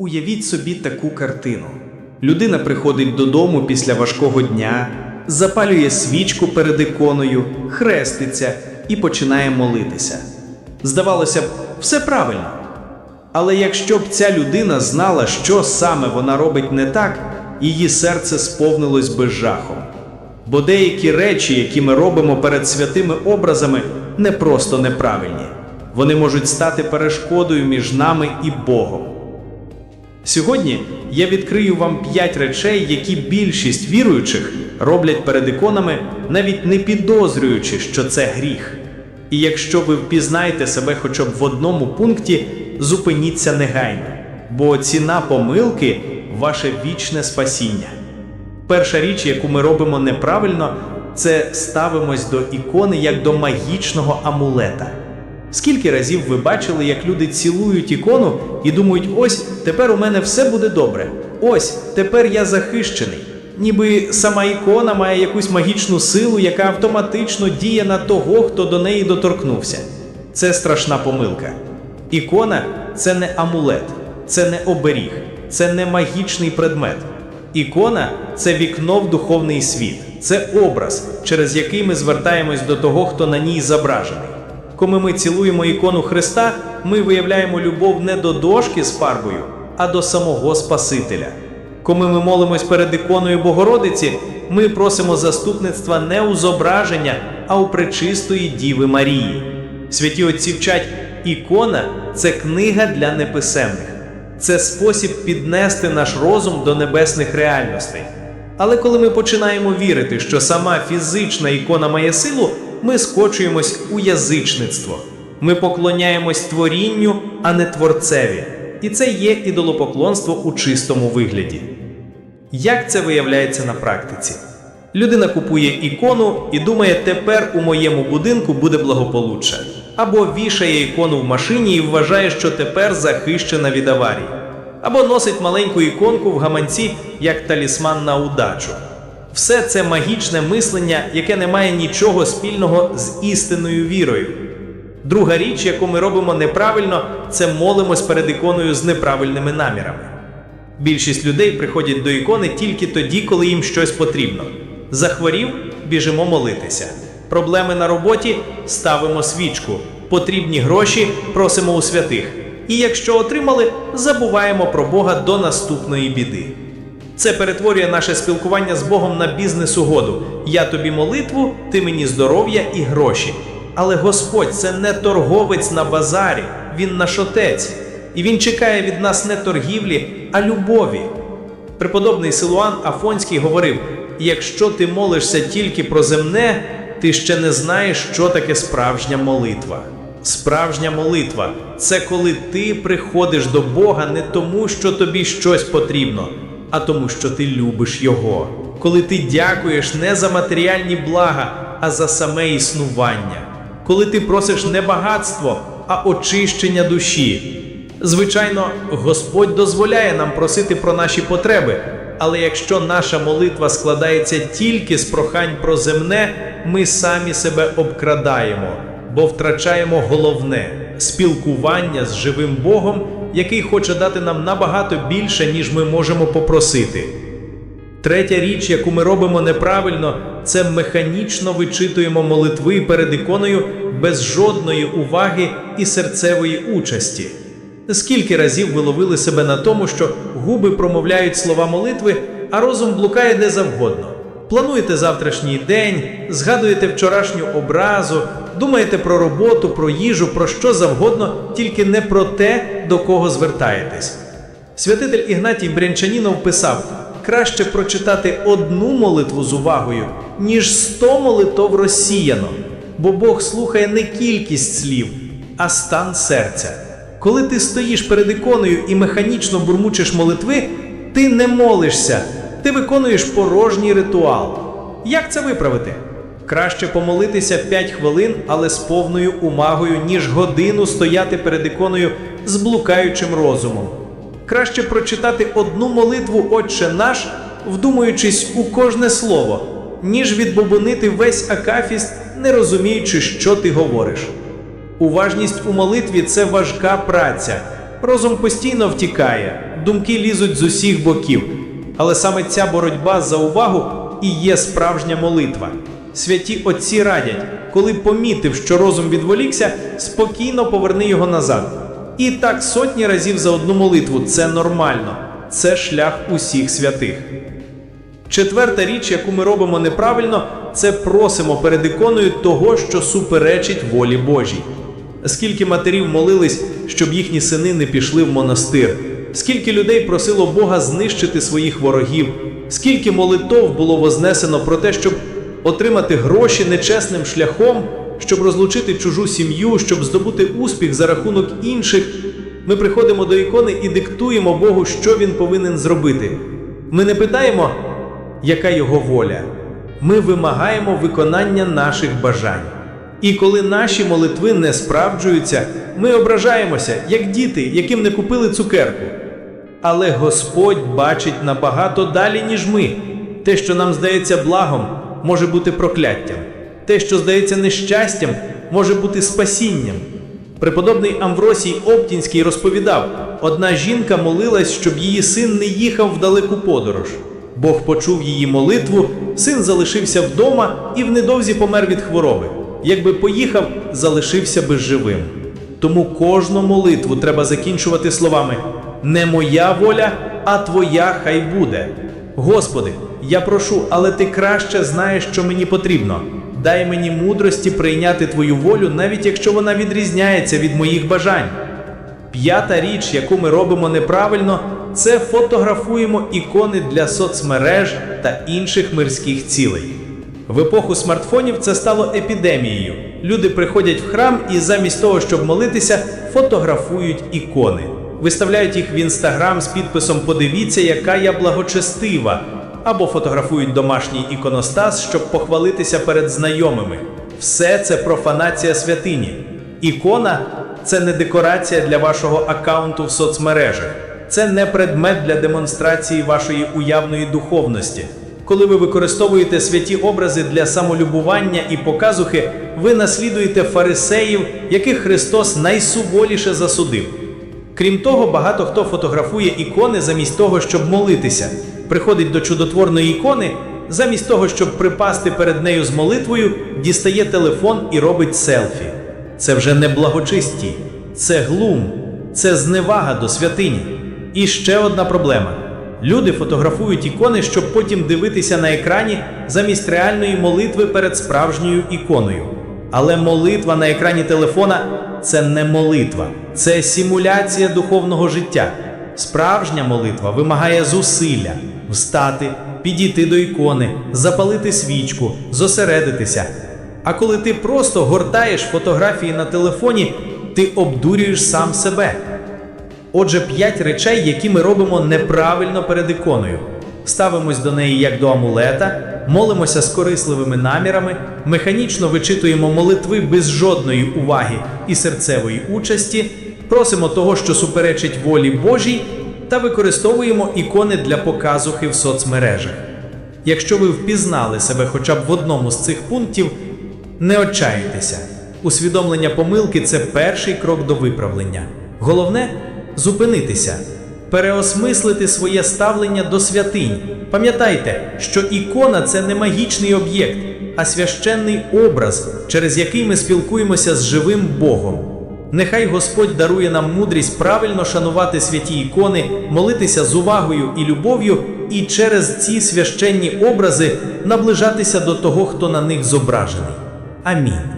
Уявіть собі таку картину. Людина приходить додому після важкого дня, запалює свічку перед іконою, хреститься і починає молитися. Здавалося б, все правильно. Але якщо б ця людина знала, що саме вона робить не так, її серце сповнилось би жахом. Бо деякі речі, які ми робимо перед святими образами, не просто неправильні. Вони можуть стати перешкодою між нами і Богом. Сьогодні я відкрию вам п'ять речей, які більшість віруючих роблять перед іконами, навіть не підозрюючи, що це гріх. І якщо ви впізнаєте себе хоча б в одному пункті, зупиніться негайно, бо ціна помилки ваше вічне спасіння. Перша річ, яку ми робимо неправильно, це ставимось до ікони як до магічного амулета. Скільки разів ви бачили, як люди цілують ікону і думають, ось тепер у мене все буде добре. Ось тепер я захищений. Ніби сама ікона має якусь магічну силу, яка автоматично діє на того, хто до неї доторкнувся. Це страшна помилка. Ікона це не амулет, це не оберіг, це не магічний предмет. Ікона це вікно в духовний світ, це образ, через який ми звертаємось до того, хто на ній зображений. Коли ми цілуємо ікону Христа, ми виявляємо любов не до дошки з фарбою, а до самого Спасителя. Коли ми молимось перед іконою Богородиці, ми просимо заступництва не у зображення, а у пречистої Діви Марії. Святі отці вчать, ікона це книга для неписемних, це спосіб піднести наш розум до небесних реальностей. Але коли ми починаємо вірити, що сама фізична ікона має силу, ми скочуємось у язичництво. Ми поклоняємось творінню, а не творцеві. І це є ідолопоклонство у чистому вигляді. Як це виявляється на практиці? Людина купує ікону і думає, тепер у моєму будинку буде благополуччя. Або вішає ікону в машині і вважає, що тепер захищена від аварій. Або носить маленьку іконку в гаманці як талісман на удачу. Все це магічне мислення, яке не має нічого спільного з істинною вірою. Друга річ, яку ми робимо неправильно, це молимось перед іконою з неправильними намірами. Більшість людей приходять до ікони тільки тоді, коли їм щось потрібно. Захворів, біжимо молитися. Проблеми на роботі ставимо свічку. Потрібні гроші просимо у святих. І якщо отримали, забуваємо про Бога до наступної біди. Це перетворює наше спілкування з Богом на бізнес-угоду. Я тобі молитву, ти мені здоров'я і гроші. Але Господь це не торговець на базарі, Він наш отець. І Він чекає від нас не торгівлі, а любові. Преподобний Силуан Афонський говорив: якщо ти молишся тільки про земне, ти ще не знаєш, що таке справжня молитва. Справжня молитва це коли ти приходиш до Бога не тому, що тобі щось потрібно, а тому, що ти любиш Його. Коли ти дякуєш не за матеріальні блага, а за саме існування. Коли ти просиш не багатство, а очищення душі. Звичайно, Господь дозволяє нам просити про наші потреби, але якщо наша молитва складається тільки з прохань про земне, ми самі себе обкрадаємо, бо втрачаємо головне спілкування з живим Богом, який хоче дати нам набагато більше, ніж ми можемо попросити. Третя річ, яку ми робимо неправильно, це механічно вичитуємо молитви перед іконою без жодної уваги і серцевої участі. Скільки разів ви ловили себе на тому, що губи промовляють слова молитви, а розум блукає де завгодно. Плануєте завтрашній день, згадуєте вчорашню образу, думаєте про роботу, про їжу, про що завгодно, тільки не про те, до кого звертаєтесь. Святитель Ігнатій Брянчанінов писав: краще прочитати одну молитву з увагою, ніж сто молитов розсіяно, бо Бог слухає не кількість слів, а стан серця. Коли ти стоїш перед іконою і механічно бурмучиш молитви, ти не молишся, ти виконуєш порожній ритуал. Як це виправити? Краще помолитися 5 хвилин, але з повною умагою, ніж годину стояти перед іконою з блукаючим розумом. Краще прочитати одну молитву Отче наш, вдумуючись у кожне слово, ніж відбобонити весь акафіст, не розуміючи, що ти говориш. Уважність у молитві це важка праця. Розум постійно втікає, думки лізуть з усіх боків. Але саме ця боротьба за увагу і є справжня молитва. Святі отці радять, коли помітив, що розум відволікся, спокійно поверни його назад. І так сотні разів за одну молитву. Це нормально, це шлях усіх святих. Четверта річ, яку ми робимо неправильно, це просимо перед іконою того, що суперечить волі Божій. Скільки матерів молились, щоб їхні сини не пішли в монастир, скільки людей просило Бога знищити своїх ворогів, скільки молитов було вознесено про те, щоб отримати гроші нечесним шляхом, щоб розлучити чужу сім'ю, щоб здобути успіх за рахунок інших. Ми приходимо до ікони і диктуємо Богу, що він повинен зробити. Ми не питаємо, яка його воля. Ми вимагаємо виконання наших бажань. І коли наші молитви не справджуються, ми ображаємося, як діти, яким не купили цукерку. Але Господь бачить набагато далі, ніж ми. Те, що нам здається благом, може бути прокляттям. Те, що здається нещастям, може бути спасінням. Преподобний Амвросій Оптінський розповідав: одна жінка молилась, щоб її син не їхав в далеку подорож. Бог почув її молитву, син залишився вдома і в недовзі помер від хвороби. Якби поїхав, залишився би живим. Тому кожну молитву треба закінчувати словами: не моя воля, а твоя хай буде. Господи, я прошу, але ти краще знаєш, що мені потрібно. Дай мені мудрості прийняти твою волю, навіть якщо вона відрізняється від моїх бажань. П'ята річ, яку ми робимо неправильно, це фотографуємо ікони для соцмереж та інших мирських цілей. В епоху смартфонів це стало епідемією. Люди приходять в храм і замість того, щоб молитися, фотографують ікони, виставляють їх в інстаграм з підписом Подивіться, яка я благочестива, або фотографують домашній іконостас, щоб похвалитися перед знайомими. Все це профанація святині. Ікона це не декорація для вашого аккаунту в соцмережах, це не предмет для демонстрації вашої уявної духовності. Коли ви використовуєте святі образи для самолюбування і показухи, ви наслідуєте фарисеїв, яких Христос найсуворіше засудив. Крім того, багато хто фотографує ікони замість того, щоб молитися, приходить до чудотворної ікони, замість того, щоб припасти перед нею з молитвою, дістає телефон і робить селфі. Це вже не благочисті, це глум, це зневага до святині. І ще одна проблема. Люди фотографують ікони, щоб потім дивитися на екрані замість реальної молитви перед справжньою іконою. Але молитва на екрані телефона це не молитва, це симуляція духовного життя. Справжня молитва вимагає зусилля встати, підійти до ікони, запалити свічку, зосередитися. А коли ти просто гортаєш фотографії на телефоні, ти обдурюєш сам себе. Отже, п'ять речей, які ми робимо неправильно перед іконою. Ставимось до неї як до амулета, молимося з корисливими намірами, механічно вичитуємо молитви без жодної уваги і серцевої участі, просимо того, що суперечить волі Божій, та використовуємо ікони для показухи в соцмережах. Якщо ви впізнали себе хоча б в одному з цих пунктів, не отчаюйтеся. Усвідомлення помилки це перший крок до виправлення. Головне зупинитися, переосмислити своє ставлення до святинь. Пам'ятайте, що ікона це не магічний об'єкт, а священний образ, через який ми спілкуємося з живим Богом. Нехай Господь дарує нам мудрість правильно шанувати святі ікони, молитися з увагою і любов'ю, і через ці священні образи наближатися до того, хто на них зображений. Амінь.